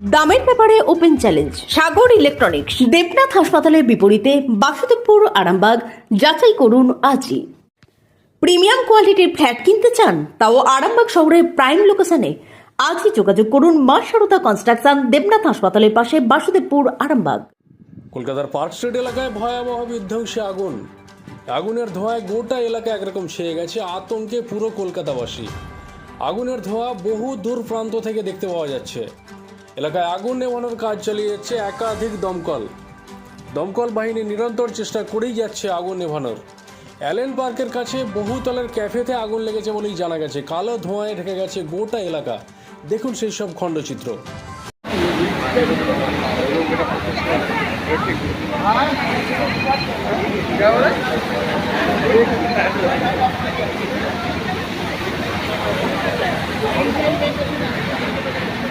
দামের ব্যাপারে open challenge, Sagar electronics, Debnath হাসপাতালের বিপরীতে বাসুদেবপুর, আরামবাগ, যাচাই করুন আজই। প্রিমিয়াম কোয়ালিটির ফ্ল্যাট কিনতে চান, তাও আরামবাগ শহরের প্রাইম লোকেশনে। আজই যোগাযোগ করুন মা সারদা কনস্ট্রাকশন, দেবনাথ হাসপাতালের পাশে বাসুদেবপুর, আরামবাগ। কলকাতার পার্ক স্ট্রিট এলাকায় ভয়াবহ বিধ্বংসী আগুন। আগুনের ধোঁয়ায় গোটা এলাকা একরকম ছেয়ে গেছে, আতঙ্কে পুরো কলকাতাবাসী। আগুনের ধোঁয়া বহু দূর প্রান্ত থেকে দেখতে পাওয়া যাচ্ছে। এলাকায় আগুন নেভানোর কাজ চালিয়ে যাচ্ছে একাধিক দমকল। দমকল বাহিনী নিরন্তর চেষ্টা করেই যাচ্ছে আগুন নেভানোর। অ্যালেন পার্কের কাছে বহুতলের ক্যাফেতে আগুন লেগেছে বলেই জানা গেছে। কালো ধোঁয়ায় ঢেকে গেছে গোটা এলাকা। দেখুন সেই সব খণ্ডচিত্র।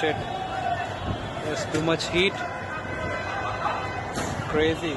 Shit. There's too much heat. Crazy.